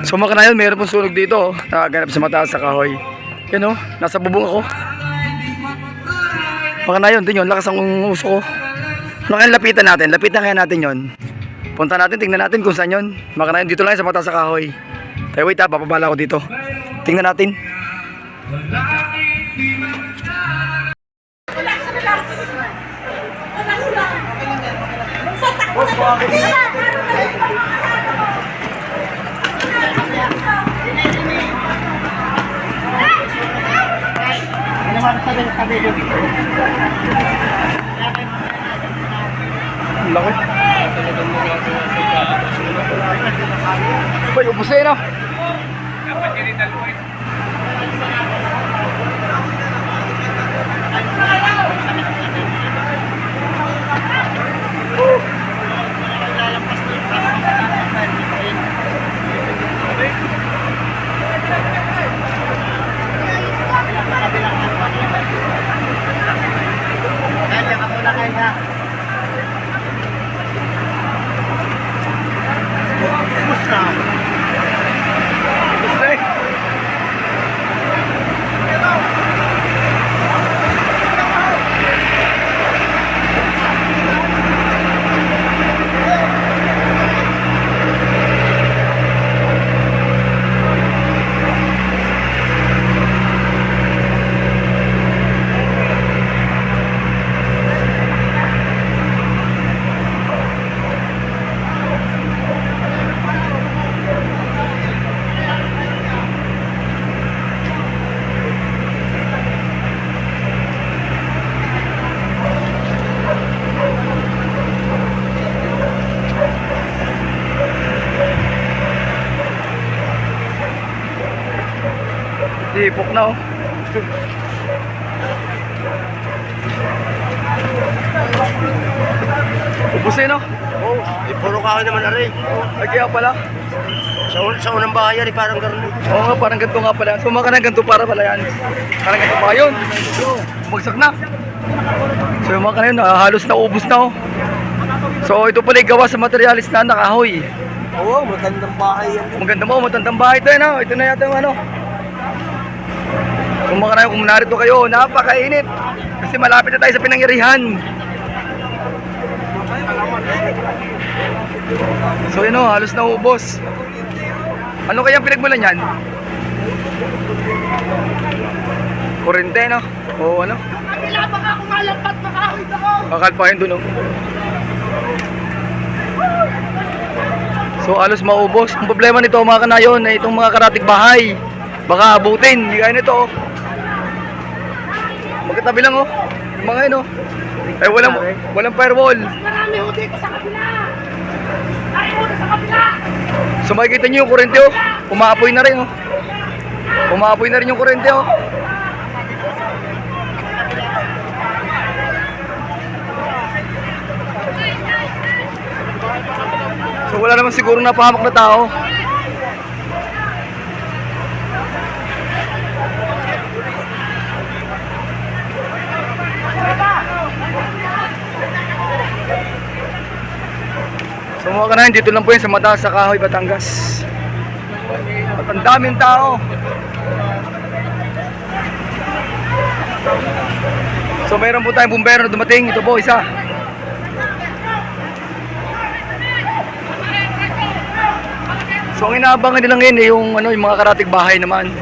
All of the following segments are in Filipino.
So mga kanayon, mayroon pong sunog dito. Oh, nakaganap sa mataas sa kahoy. Yan oh, nasa bubong ako. Mga kanayon, din yun, lakas ang uso ko. Ano kaya lapitan natin? Lapitan kaya natin yon. Punta natin, tingnan natin kung saan yun. Mga kanayon, dito lang sa mataas sa kahoy. Kaya wait ha, papabala ko dito. Tingnan natin. Ang laki. Bay, ubos na yun ah. Ubos Tipok na oh. Ubus na yun oh. Oo, oh, puro kahoy naman na rin. Ay kaya pala. Sa, sa unang bahay yan, eh, parang gano'n. eh. Oo nga, parang ganito nga pala. So mga kanang ganito para pala yan. Parang ganito pa yun. Bumagsak na. So yung mga kanang halos na ubus na oh. So ito pala yung gawa sa materialis na nakahoy. Oo, magandang bahay yan. Maganda mo, matandang bahay ito yan. oh. Ito na yata yung ano. Kung mga kanang kung narito kayo, napakainit. Kasi malapit na tayo sa pinangyarihan. So yun oh, halos na ubos. Ano kaya pinagmulan yan? Kurente no? O ano? Kailangan baka kumalampat makahawid ako. Bakal pa yun dun oh. So halos maubos. Ang problema nito mga kanayon na itong mga karatig bahay. Baka abutin. Hindi kaya nito oh. Magkatabi lang oh. Yung mga yun oh. Ay walang, walang firewall. Marami ho dito sa kabila. Ay, una sa kabila. So makikita nyo yung kurente oh. Umaapoy na rin oh. Umaapoy na rin yung kurente oh. So wala naman siguro napahamak na tao. So mga kanahan, dito lang po yun sa mataas sa Kahoy, Batangas. At ang daming tao. So mayroon po tayong bumbero na dumating. Ito po, isa. So ang inaabangan nila ngayon eh, yung, ano, yung mga karatig bahay naman.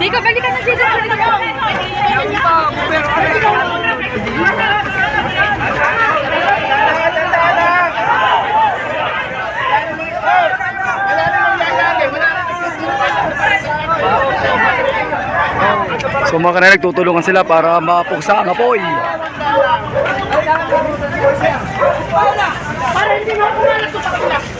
Dito, balik ka na dito. So mga kanahan, nagtutulungan sila para mapuksa ang apoy. Para hindi mo kumalat sa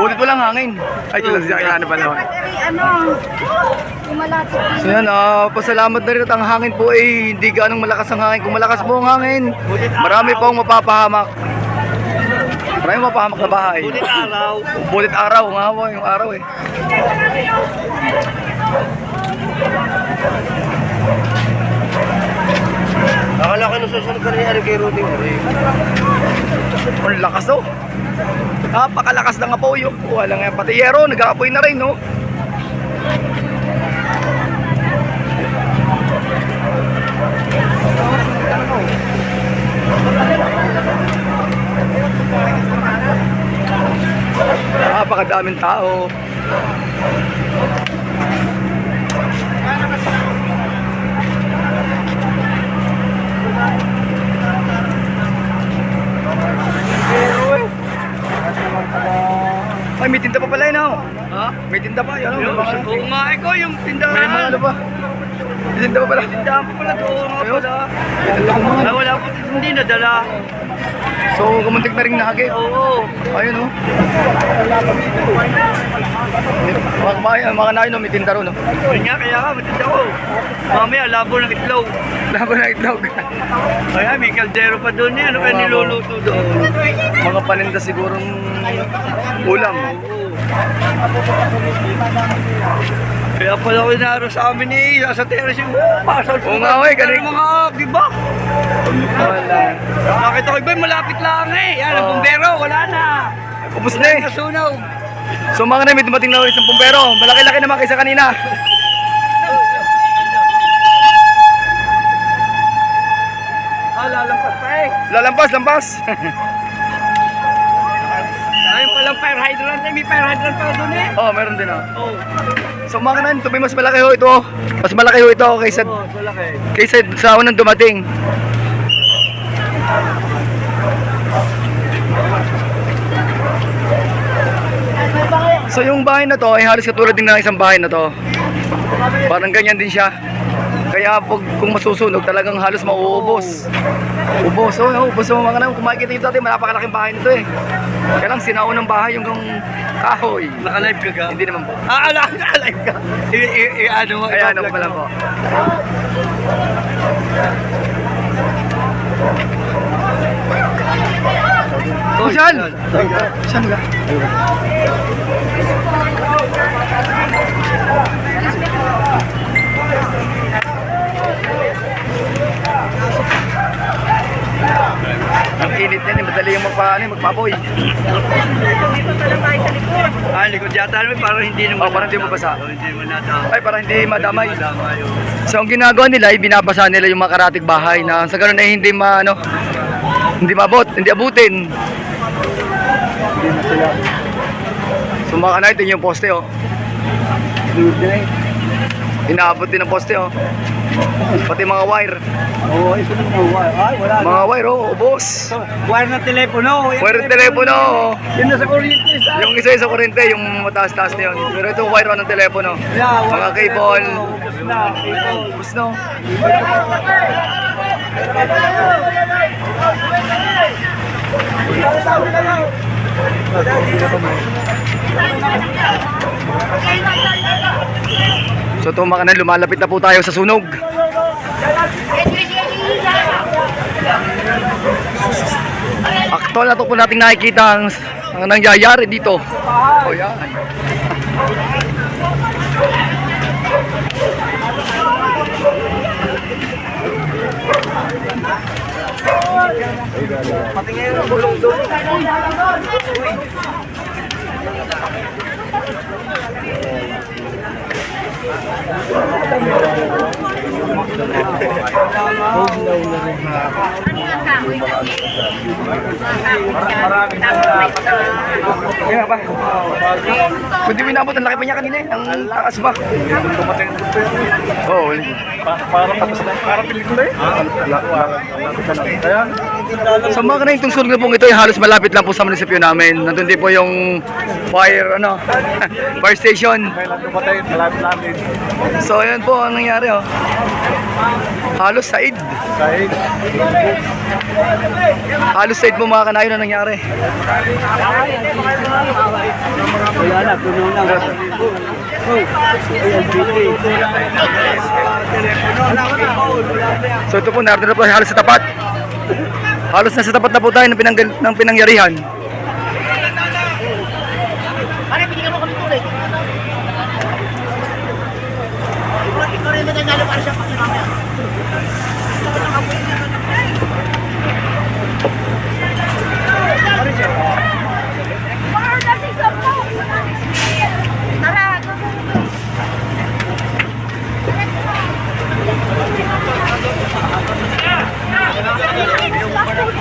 Butit mo lang hangin. Ay, ito lang siya. Ano pala? Ano? Lumalapit. So yan, ah, pasalamat na rin at ang hangin po ay hindi ganong malakas ang hangin. Kung malakas po ang hangin, marami pong mapapahamak. Marami mapahamak na bahay. Bulit araw. Bulit araw, nga po yung araw eh. Akala ko nung susunod ka rin kay Rudy. Ang lakas oh. Napakalakas ng apoy. Wala nga pati yero, nag-aapoy na rin no. Napakadaming tao. Ay, may tinda pa pala yun oh. Ha? May tinda pa, yan oh. May kung nga ko yung tindahan. May mga ano pa. May tinda pa pala. Tindahan pa pala doon. Nga pala. May wala ko hindi nadala. So, kumuntik na rin nahagi. Oo. Ayun oh. Mga kanayon, no, may tinda ron. No? Yun nga, kaya nga, matanda ko. Mamaya, labo ng itlog. Laban na itlog. Kaya may kaldero pa doon yan. Ano kaya Oo, niluluto doon? mga paninda sigurong ulam. Kaya pala ko inaro sa amin eh. Sa terrace yung pasal. Oo nga, eh, ganun. mga, di ba? Wala. Nakita ko iba, malapit lang eh. Yan, ang bumbero, wala na. Ubus na eh. Nasunog. So mga kanayon, may dumating na isang pumbero. Malaki-laki naman kaysa kanina. Ah, lalampas pa eh. Lalampas, lampas. Ayun palang fire hydrant eh. May fire hydrant pa doon eh. oh, meron din oh. Oo. So mga kanayon, ito may mas malaki ho ito. oh. Mas malaki ho ito kaysa Oo, sa laki. kaysa sa unang dumating. So yung bahay na to ay halos katulad din ng isang bahay na to. Parang ganyan din siya. Kaya pag kung masusunog talagang halos mauubos. Ubos, oh, oh, ubos mo mga nang kung makikita nyo dati napakalaking bahay nito eh. Kaya lang sinaunang bahay yung kang kahoy. Naka-live ka ka? Hindi naman po. Ah, ala, naka-live ka. I, i, i, ano mo? Kaya ano pa lang po. Oh, saan? Saan ka? Ang init yan, eh, madali yung magpa, ano, eh, magpapoy. Ah, likod yata namin parang hindi naman. Oh, parang hindi mo basa. Oh, hindi mo nata. Ay, para hindi madamay. Oh. So ang ginagawa nila ay binabasa nila yung mga karatig bahay na sa ganun ay hindi ma ano hindi mabot, hindi abutin. So mga kanay, ito yung poste oh. Inaabot din ang poste oh. Pati mga wire. Oo, ito na wire. Ay, wala. Mga wire oh, ubos. Wire ng telepono. Wire ng telepono. oh. Yun na sa kuryente. Yung isa sa kurente, yung mataas-taas na yun. Pero ito wire oh, ng telepono. Yeah, Mga cable. telepono. Ubus na, cable. Ubos no. So ito mga kanan, lumalapit na po tayo sa sunog. Aktual na to po nating nakikita ang, ang nangyayari dito. O yan. Patingin, bulong doon. Kaya ba? Kung di minabot, ang laki pa niya kanina eh. Ang taas ba? Oo, oh. Parang tapos na. Parang pelikula eh. Kaya, Sa mga kanina itong sunog na pong ito ay halos malapit lang po sa munisipyo namin. Nandun din po yung fire, ano, fire station. So, ayan po ang nangyari, oh. Halos said. Kahit, Halos said po mga kanayon na nangyari. wala na, puno na. So ito po, narito na po halos sa tapat. Halos na sa tapat na po tayo ng, pinanggal, ng pinangyarihan. Pare, binigyan mo kami tuloy. Ikaw rin nanalo para siya pati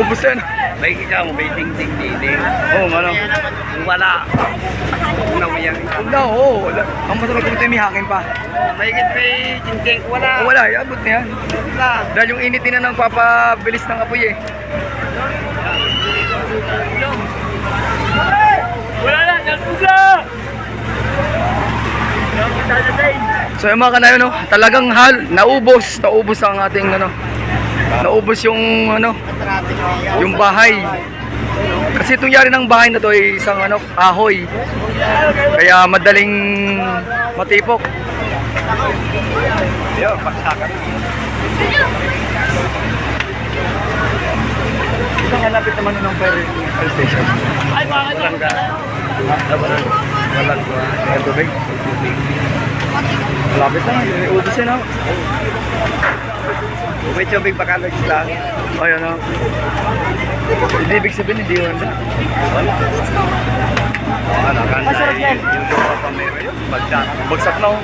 Ubus na. May kita mo, may ting-ting-ting. Oo, oh, ano. Kung wala, kung nawiyan. Huwag na, oo. wala. Ang hangin pa. May kit may ting-ting, wala. Oh, wala, abot na yan. Wala. Dahil yung init din na nang papabilis ng apoy eh. Wala na, nagpugla! So yung mga kanayo, no, talagang hal, naubos, naubos ang ating ano, naubos yung ano, yung bahay. Kasi itong yari ng bahay na to ay isang ano, kahoy. Kaya madaling matipok. Yo, paksakan. Isang hanapit naman ng fire station. Walang ka. Walang. Walang ka. Ang tubig. Malapit na. May tubig baka lang. Ayun oh. Hindi ibig sabihin, hindi yun. Ano ka na, yung lupa pa meron yun. Bagsak. Na oh.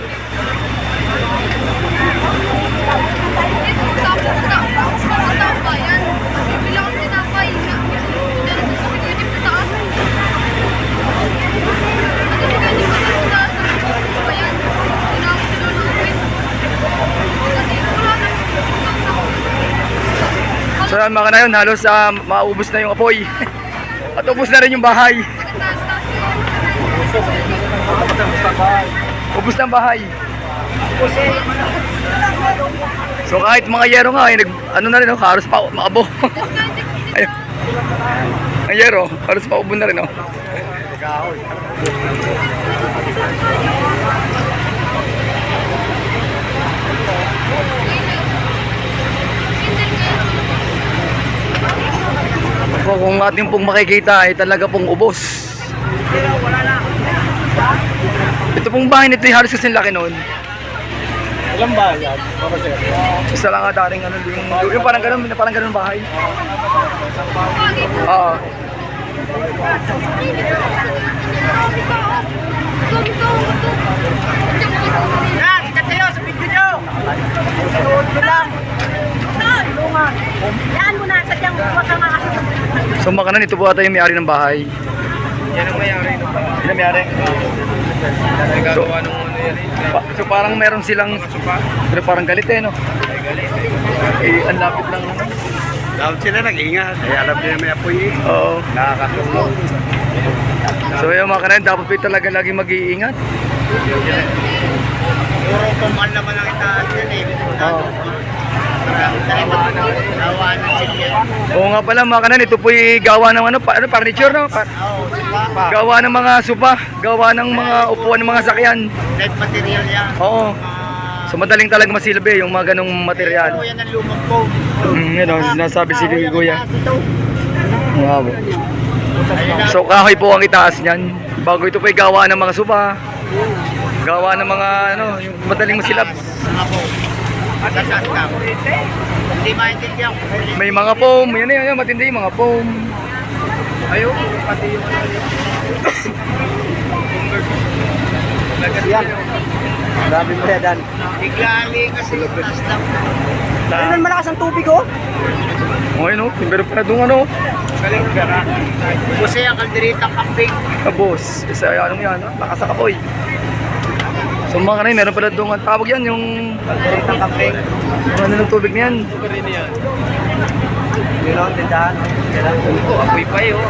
So yan mga kanayon, halos ah, maubos na yung apoy. At ubos na rin yung bahay. Ubos na ang bahay. So kahit mga yero nga, ay nag, ano na rin, oh, halos pa maabo. Ayun. Ang yero, halos paubo na rin. Oh. Ako, kung ating pong makikita ay talaga pong ubos. Ito pong bahay nito ay halos kasing laki noon. Ilang ba yan? Isa lang nga dating ano, yung, yung parang ganun, parang ganun bahay. Oo. Yan, ikat kayo sa video nyo. Mo lang. Tulungan. Yan mo na, tadyang bukas ang mga So makanan, ito po ata yung may-ari ng bahay. Yan ang mayari nung pa. Yan ang may-ari. Nagagawa nung ano yan eh. So parang meron silang, pero parang galit eh, no? Ay, galit. Eh, ang lapit lang. ano? Dapat sila nag-ingat. Kaya alam nila may apoy eh. Oo. Nakakatulong. So yung mga kanan, dapat po talaga lagi mag-iingat. Puro kumal naman ang itaas yan eh. Oo. Magawa ng silya. Oo nga pala mga kanan, ito po gawa ng ano, pa, ano furniture, no? Pa- Oo, gawa ng mga sopa, gawa ng mga upuan ng mga sakyan. Red material yan. Oo. So madaling talaga masilbi yung mga ganong material. Oo, yan ang lumang ko. Mm, yun o, sinasabi si Kuya. Ito. Na. So kahoy po ang itaas niyan. Bago ito po ay gawa ng mga sopa. Gawa ng mga ano, yung madaling masilap. Ako. Sasas lang. Hindi maintindihan. May mga foam. Yan yan, yan. Matindi yung mga foam. Ayun, pati yung ano. Yan. Grabe mo yan. Biglaan kasi taas lang. Ayun, malakas ang tubig oh. Okay no, pero pa doon ano. Galing ka na. Kasi ang kalderitang kambing. Kabos. Isa anong yan, no? lakas sa kapoy. So mga kanay, meron pala doon ang tawag yan, yung kambing. yung ano ng tubig na yan. Yun ang tindahan. Oh, apoy pa yun.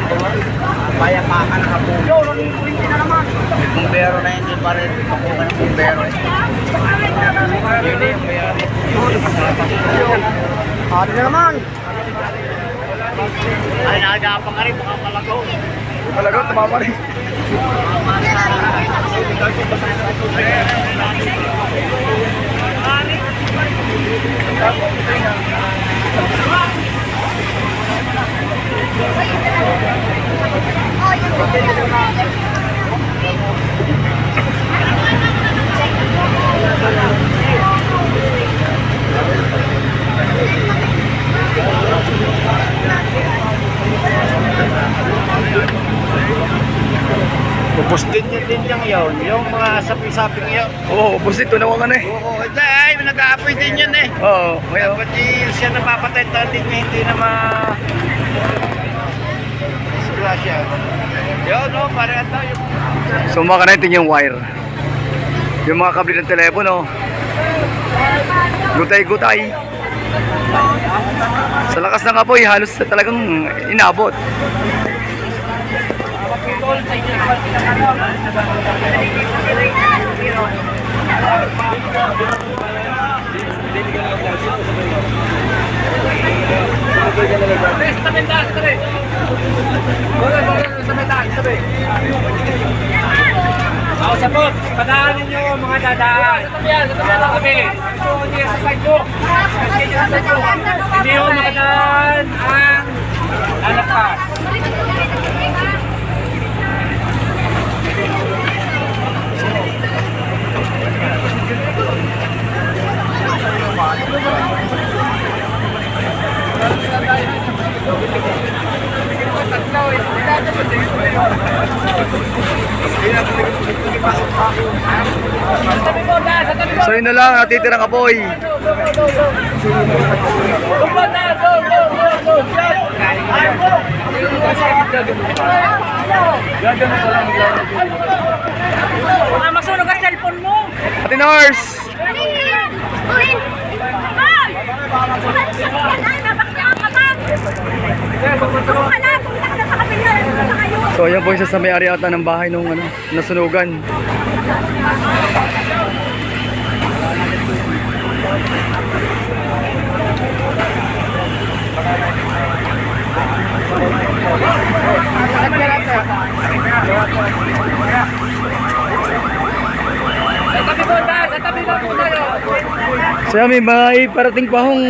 Bayan pa ka na kapong. Yo, nangyayari na naman. Bumbero na hindi pa rin. Pakuha ng bumbero. Yun eh, yung mayari. Hati na naman. Ay, nakagapang ka rin. Baka malagaw. Talaga, tumama rin. Ubus din yun din yung yun. Yung mga sapi-saping yun. Oo, oh, busit, tunawa ka na eh. Oo, ito ay, nag-aapoy din yun eh. Oo, ngayon. Dapat di siya napapatay niya hindi na ma... Disgrasya. Yun, no, parang ito yung... So ito yung wire. Yung mga kabli ng telepono. Gutay-gutay. Sa lakas ng apoy, halos talagang inabot. Ako sa po, padaanin nyo mga dadaan. Sabi yan, sabi yan kami. Ito, hindi sa side ko. Hindi sa side ko. Hindi ko makadaan ang lalakas. Yun na lang, natitirang apoy. Mga masunog ang cellphone mo. Ate Nars! So ayan po isa sa may-ari ata ng bahay nung ano, nasunugan. Sa. So may mga iparating pa hong...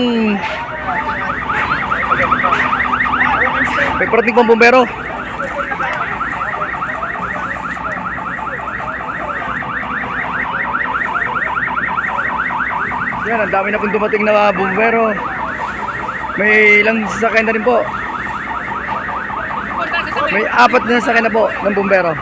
May parating pang bumbero. Yan, ang dami na pong dumating na mga bumbero. May ilang sasakyan na rin po. May apat na sasakyan na po ng bumbero.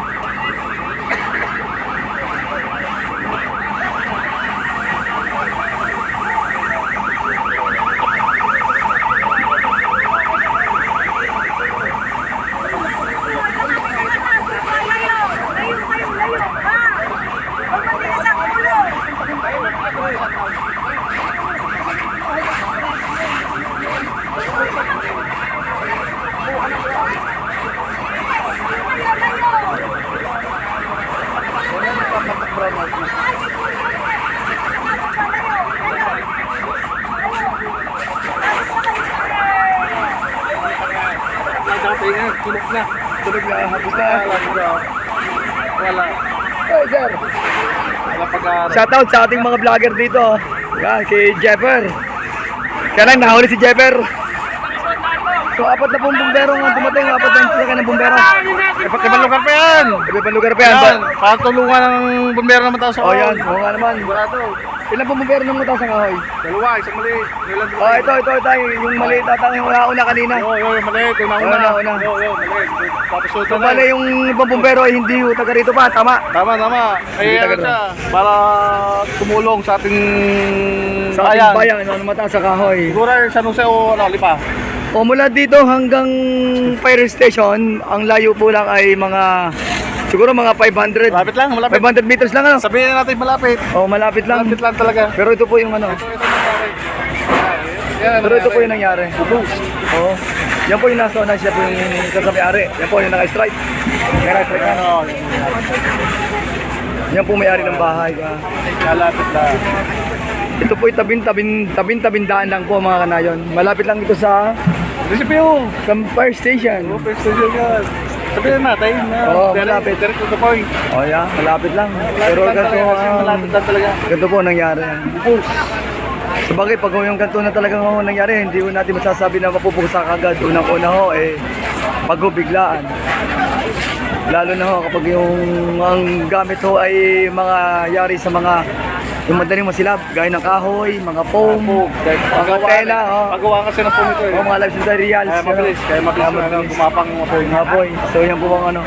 Tulog na. Tulog na. Hapos na. Wala. Hey, sir. Wala pag Shoutout sa ating mga vlogger dito. Yan, si Jeffer. Kaya lang, nahuli si Jeffer. So, apat na pong bumbero nga dumating. Apat na sila ka ng bumbero. Iba't ibang lugar pa yan. Iba ibang lugar pa yan. Yan. Ba- Para tulungan ng bumbero naman tayo sa Oh, yan. Oo nga naman. Sigurado. Ilan po bumbero ng mata sa kahoy? Dalawa, isang mali. Ilan Oh, ito, ito, ito. Yung maliit ata yung una kanina. Oo, oo, mali. Ito na Una, una. Oo, oo, mali. Tapos ito So, na. bale yung ibang bumbero ay hindi ho taga rito pa. Tama. Tama, tama. Eh, ano taga siya, para tumulong sa ating Sa ating bayan, ano, mata sa kahoy. Siguro yung San Jose o ano, Lipa. O mula dito hanggang fire station, ang layo po lang ay mga siguro mga 500 Malapit lang, malapit. 500 meters lang ano. Sabihin natin malapit. Oh, malapit lang. Malapit lang talaga. Pero ito po yung ano. Ito, ito nangyari. Yan, Pero ito po yung nangyari. Oo. Yan po yung nasa una siya po yung kasabi-ari. Yan po yung naka-strike. May naka-strike na. Ano, Yan po may-ari ng bahay. ah. malapit lang. Ito po yung tabing-tabing tabing-tabindaan lang po mga kanayon. Malapit lang ito sa Resipyo. sa fire station. Open station yan. Sabihin natin na Oo, direct- malapit. Direct to the point. Oh yeah, malapit lang. Pero Malapit lang ganito, talaga kasi um, malapit lang talaga. ganito po nangyari. Sabagay, pag yung ganito na talagang ho nangyari, hindi ko natin masasabi na mapupuksa kagad. Unang-una ho, eh, pag ho biglaan. Lalo na ho kapag yung ang gamit ho ay mga yari sa mga yung madaling masilab, gaya ng kahoy, mga foam, mga tela, oh. Pagawa kasi ng po nito eh. oh, mga live materials. Kaya mabilis, kaya mabilis na ano, gumapang mga po. Mga boy, so yan po ang ano.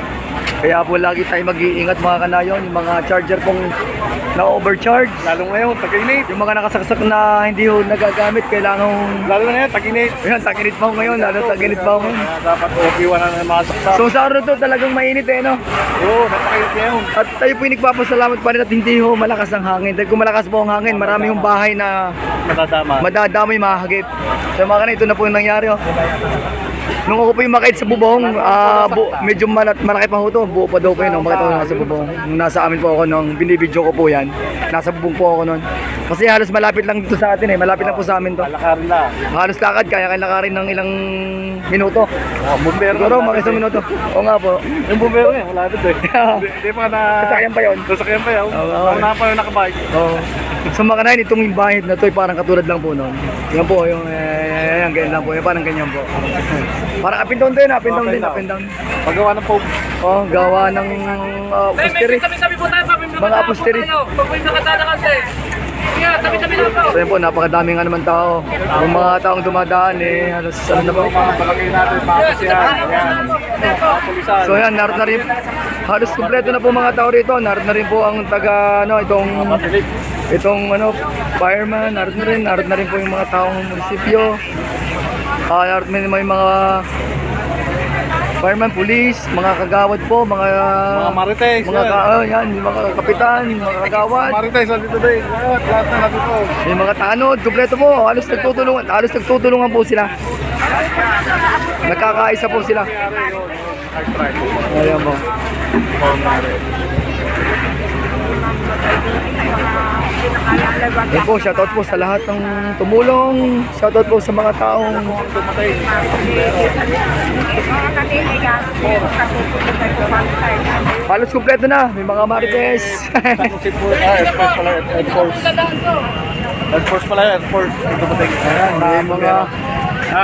Kaya po lagi tayo mag-iingat mga kanayon, yung mga charger pong na-overcharge. Lalo ngayon, tag-init. Yung mga nakasaksak na hindi ho nagagamit, kailangan Lalo na ngayon, tag-init. Ayan, taginit pa ho ngayon, lalo taginit pa ho ngayon. Kaya dapat okay na ng mga saksak. So sa araw to talagang mainit eh, no? Oo, napakainit ngayon. At tayo po nagpapasalamat pa rin at hindi ho malakas ang hangin. Dahil kung malakas po ang hangin, marami hong bahay na Madadama. madadamay, mahagip. So mga kanina, ito na po yung nangyari. Oh. Nung ako po yung makait sa bubong, ah, bu- medyo malat, malaki pa ho to. Buo pa daw po yun. Nung makita ko nasa bubong. Nung nasa amin po ako, nung binibidyo ko po yan. Nasa bubong po ako noon. Kasi halos malapit lang dito sa atin eh. Malapit lang po sa amin to. Alakarin na. Halos lakad, kaya kaya lakarin ng ilang minuto. Oh, bumbero. Siguro mga isang minuto. Oo nga po. Yung bumbero eh, wala dito eh. Hindi pa na... Sasakyan pa yun. Sasakyan pa yun. Oo, oo. Una pa yung nakabike. Oo. So mga kanain, itong bahid na to ay parang katulad lang po noon. Yan po, yung eh, yan, ganyan lang po. Yan, parang ganyan po. Parang up and down din, up and down din, up and down. Paggawa ng po. Oh, gawa ng uh, May upholstery. tabi-tabi po tayo, papi. Mga aposteri. Pag may nakatala kasi. So yan po, napakadami nga naman tao. Yung mga taong dumadaan eh, halos ano na po. So yan, naroon na rin. Halos kumpleto na po mga tao rito. Naroon na rin po ang taga, ano, itong, itong, ano, fireman. Naroon na rin. Naroon na rin po yung mga taong munisipyo. Ah, naroon na may mga fireman, police, mga kagawad po, mga, Mga marites. mga, ka, oh, yan, yung mga kapitan, yung mga kagawad. Marites, nandito din. Lahat, lahat na nandito. Yung mga tanod, kumpleto po. Halos nagtutulungan, halos nagtutulungan po sila. Nagkakaisa po sila. Ayan po. Yan po, shoutout po sa lahat ng tumulong. Shoutout po sa mga taong halos kumpleto na. May mga marites. Air Force pala, Air Force. Air Force pala, Air Force. Ayan, mga... Sa.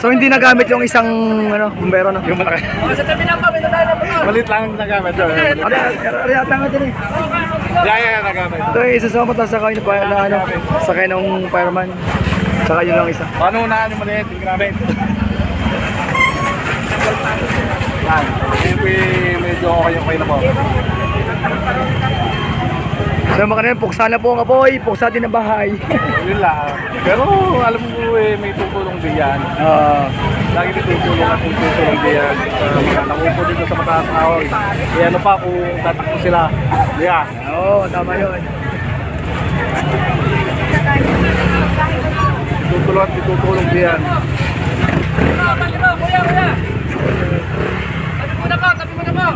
So hindi nagamit yung isang ano, bumbero no? Yung malaki. Oo, Sa tabi lang po, may nadala po. Malit lang ang nagamit. Ano, ano yata nga din eh. Yeah, yeah, nagamit. Ito ay isa sa sakay na, na ano, sakay ng fireman. Saka yun lang isa. Paano unahan yung maliit? Yung ginamit? Yan. Yung may- medyo okay okay na po. So mga puksa na po ang apoy, puksa din ang bahay. Yun lang. Pero alam mo eh, may tutulong din yan. Ah, Lagi may tutulong at tutulong din yan. Uh, nakupo dito sa mataas na ahoy. Eh ano pa kung tatakbo sila. Yeah. Oo, tama yun. Tutulong at tutulong din yan. Tabi mo, kuya, kuya. Tabi mo na po, tabi mo na po.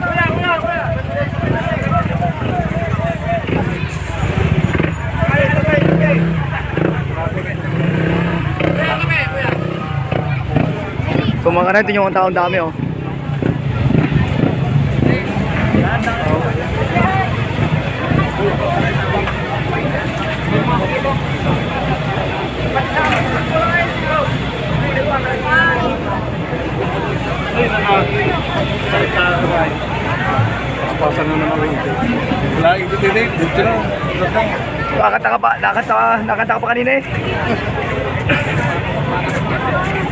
Kuya, kuya, kuya. Kuya, kami, kuya. So mga ito yung mga taong dami oh. Pasan na naman rin. Wala, hindi tinig. Dito na. Nakakanta ka pa, nakakanta ka, nakakanta ka pa kanina eh.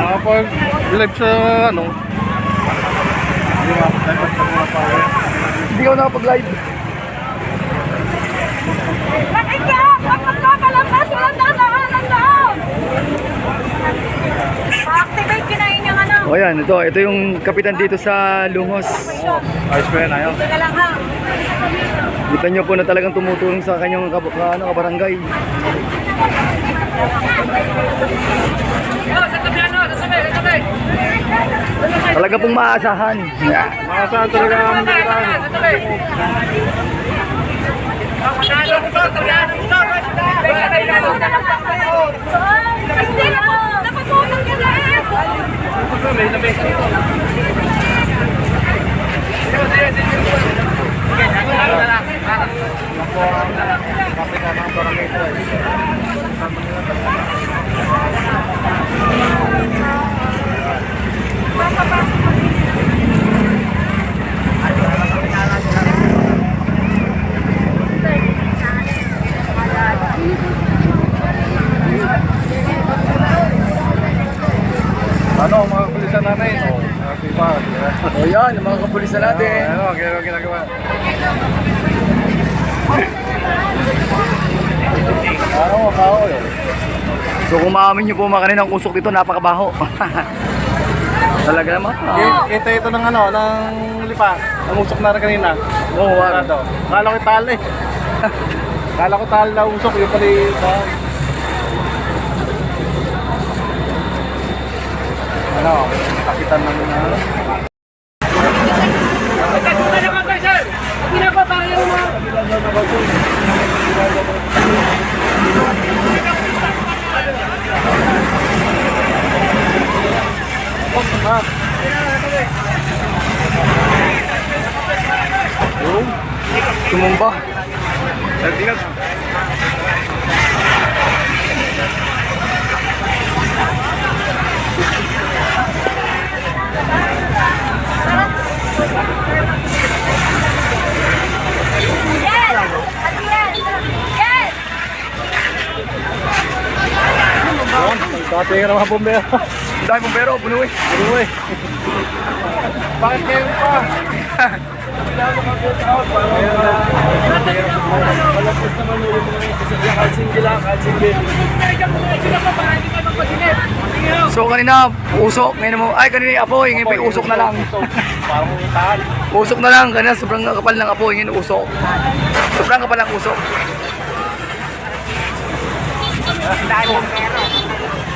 Nakapag live sa ano. Hindi nga, dapat sa mga power. Hindi ako nakapag-live. Bakit ka? Bakit ka palabas? Walang dadaanan lang! Pa-activate kinain yung ano. O yan, ito, ito yung kapitan dito sa Lungos. Ayos pa yan, lang ha. Kita nyo po na talagang tumutulong sa kanyang kab ka, ano, kabarangay. Oh, sa tabi ano, sa tabi, sa tabi. Talaga pong maaasahan. Yeah. Mga saan talaga ang Sa tabi, militan. sa tabi. Panalo ko to, tabiano ko to. Hindi na po. Napatulang ka na eh. May lamesa dito. Ano, mga kulisan namin. Oh, happy pa. Yan, yung mga kapulisan natin. Ano, ginagawa ginagawa. Ano, kao eh. So kung maamin nyo po mga kaninang usok dito, napakabaho. Talaga naman. Ah. Kita ito ng ano, ng lipa. Ang usok na rin kanina. Oo, wag. Ano, Kala ko tali. Kala ko tali na usok. Yung pala yung... Ano, kapitan ng ano. Ano naman kayo, sir? Ang ginagawa para yung mga... Tumumba. Ate yes! Yes! Dati ka naman bumbero. Ang dami eh. Puro eh. Bakit kayo pa? So kanina, usok. Ngayon mo, ay kanina apoy. Ngayon pa usok na lang. Parang tahan. Usok na lang. Kanina sobrang kapal ng apoy. Ngayon usok. Sobrang kapal ng usok.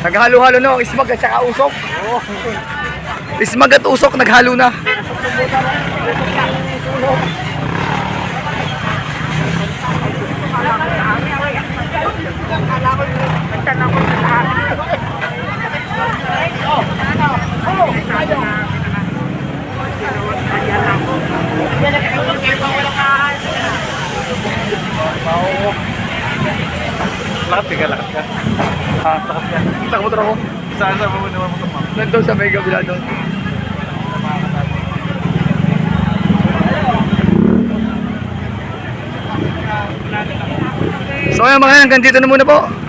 Naghalo-halo na. Ismag at saka usok. Ismag at usok, naghalo na. Lakat ka, lakat ka. Ha? Nakamotor ako. Saan sa mga naman mo? Nandun sa may kabila doon. So ayan mga yan, hanggang dito na muna po.